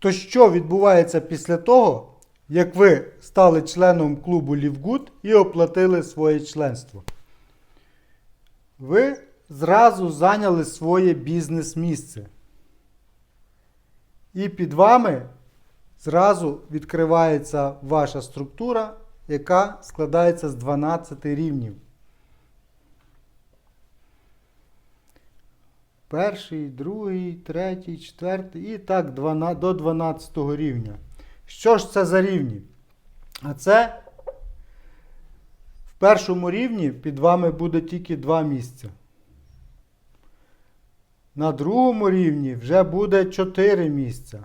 То що відбувається після того, як ви стали членом клубу Лівгуд і оплатили своє членство? Ви зразу зайняли своє бізнес-місце. І під вами зразу відкривається ваша структура, яка складається з 12 рівнів. Перший, другий, третій, четвертий і так 12, до 12 рівня. Що ж це за рівні? А це в першому рівні під вами буде тільки два місця. На другому рівні вже буде 4 місця.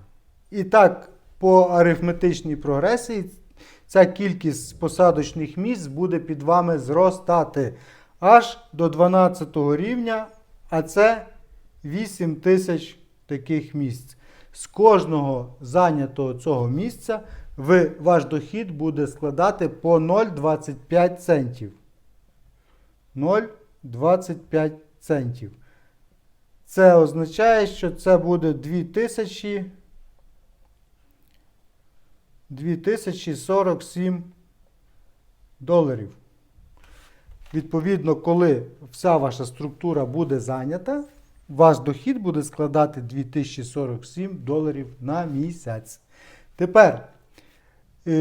І так, по арифметичній прогресії ця кількість посадочних місць буде під вами зростати аж до 12 рівня, а це 8 тисяч таких місць. З кожного зайнятого цього місця ви, ваш дохід буде складати по 0,25 центів. 0,25 центів. Це означає, що це буде 2000 2047 доларів. Відповідно, коли вся ваша структура буде зайнята, ваш дохід буде складати 2047 доларів на місяць. Тепер е,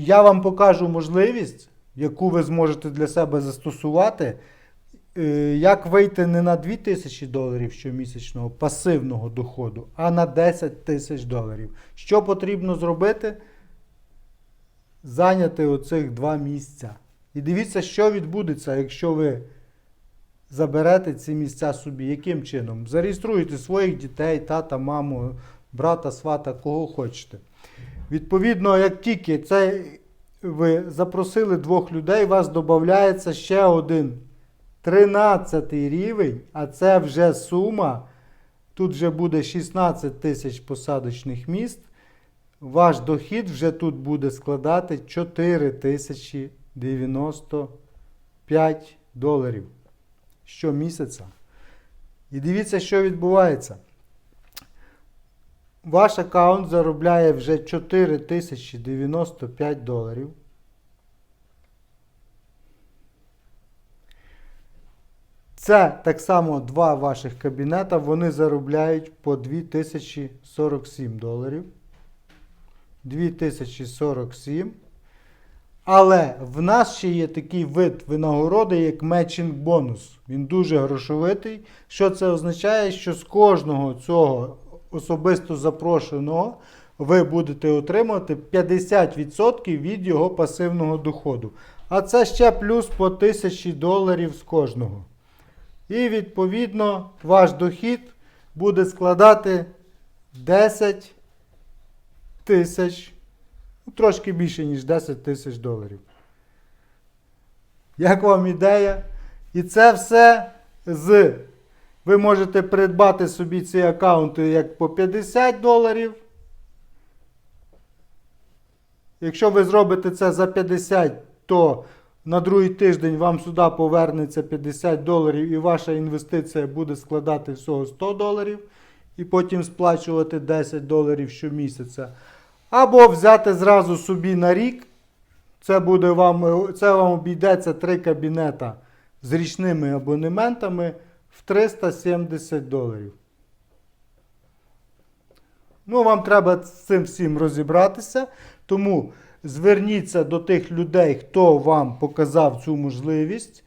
я вам покажу можливість, яку ви зможете для себе застосувати, е, як вийти не на 2000 доларів щомісячного пасивного доходу, а на 10 тисяч доларів. Що потрібно зробити? Зайняти оцих два місця. І дивіться, що відбудеться, якщо ви заберете ці місця собі. Яким чином? Зареєструйте своїх дітей, тата, маму, брата, свата, кого хочете. Відповідно, як тільки це ви запросили двох людей, вас додається ще один 13 рівень, а це вже сума. Тут вже буде 16 тисяч посадочних міст. Ваш дохід вже тут буде складати 4095 доларів щомісяця. І дивіться, що відбувається. Ваш аккаунт заробляє вже 4095 доларів. Це так само два ваших кабінета, вони заробляють по 2047 доларів. 2047. Але в нас ще є такий вид винагороди, як matching бонус. Він дуже грошовитий. Що це означає? Що з кожного цього особисто запрошеного ви будете отримувати 50% від його пасивного доходу. А це ще плюс по 1000 доларів з кожного. І відповідно ваш дохід буде складати 10 тисяч, трошки більше, ніж 10 тисяч доларів. Як вам ідея? І це все з. Ви можете придбати собі ці аккаунти як по 50 доларів. Якщо ви зробите це за 50, то на другий тиждень вам сюди повернеться 50 доларів і ваша інвестиція буде складати всього 100 доларів і потім сплачувати 10 доларів щомісяця. Або взяти зразу собі на рік. Це буде вам, це вам обійдеться три кабінета з річними абонементами в 370 доларів. Ну, вам треба з цим всім розібратися. Тому зверніться до тих людей, хто вам показав цю можливість.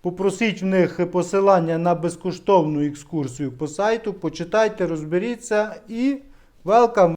Попросіть в них посилання на безкоштовну екскурсію по сайту, почитайте, розберіться і welcome!